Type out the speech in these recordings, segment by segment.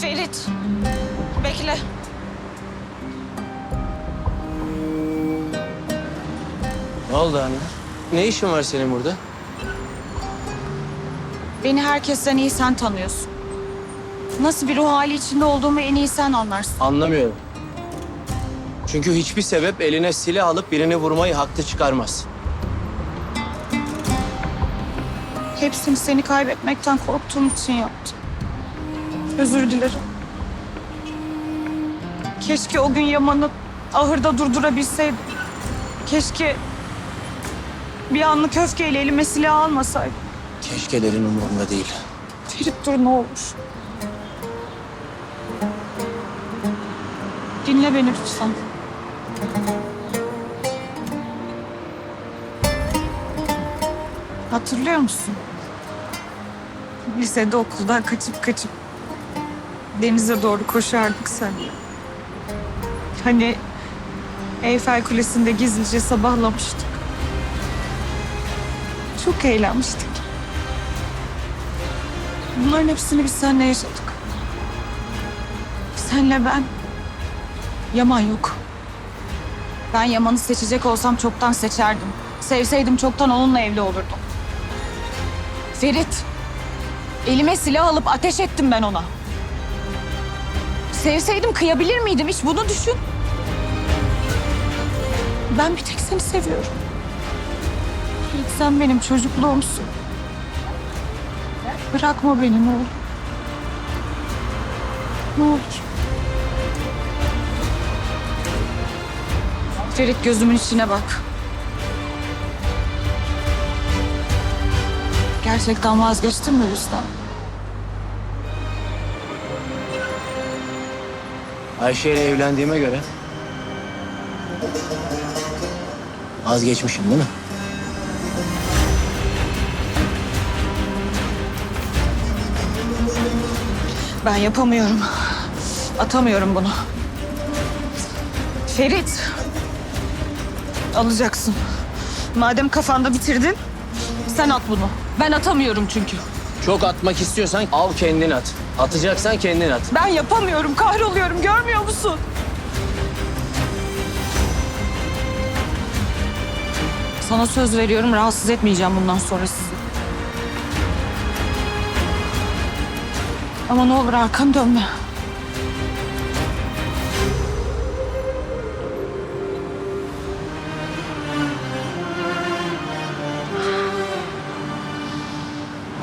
Ferit. Bekle. Ne oldu anne? Ne işin var senin burada? Beni herkesten iyi sen tanıyorsun. Nasıl bir ruh hali içinde olduğumu en iyi sen anlarsın. Anlamıyorum. Çünkü hiçbir sebep eline silah alıp birini vurmayı haklı çıkarmaz. Hepsini seni kaybetmekten korktuğum için yaptım. Özür dilerim. Keşke o gün Yaman'ı ahırda durdurabilseydim. Keşke bir anlık öfkeyle elime silah almasaydım. Keşkelerin umurumda değil. Ferit dur ne olur. Dinle beni lütfen. Hatırlıyor musun? Lisede okuldan kaçıp kaçıp denize doğru koşardık seninle. Hani Eyfel Kulesi'nde gizlice sabahlamıştık. Çok eğlenmiştik. Bunların hepsini biz seninle yaşadık. Senle ben. Yaman yok. Ben Yaman'ı seçecek olsam çoktan seçerdim. Sevseydim çoktan onunla evli olurdum. Ferit. Elime silah alıp ateş ettim ben ona. Sevseydim kıyabilir miydim? Hiç bunu düşün. Ben bir tek seni seviyorum. Ferit sen benim çocukluğumsun. Bırakma beni ne olur. Ne olur. Ferit gözümün içine bak. Gerçekten vazgeçtin mi Rüstem? Ayşe ile evlendiğime göre... Vazgeçmişim değil mi? Ben yapamıyorum. Atamıyorum bunu. Ferit. Alacaksın. Madem kafanda bitirdin, sen at bunu. Ben atamıyorum çünkü. Çok atmak istiyorsan al kendin at. Atacaksan kendin at. Ben yapamıyorum, kahroluyorum. Görmüyor musun? Sana söz veriyorum, rahatsız etmeyeceğim bundan sonra sizi. Ama ne olur arkanı dönme.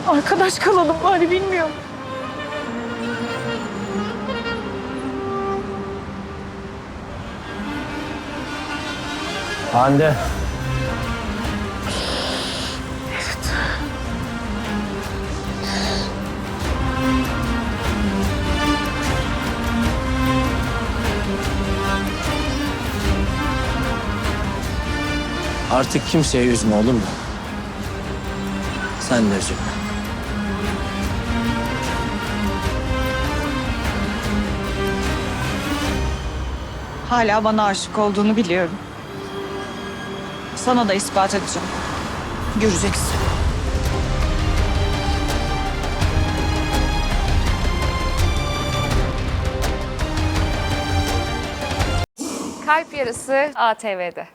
Arkadaş kalalım bari bilmiyorum. Hande. Artık kimseye üzme olur mu? Sen de üzülme. Hala bana aşık olduğunu biliyorum. Sana da ispat edeceğim. Göreceksin. Kalp Yarısı ATV'de.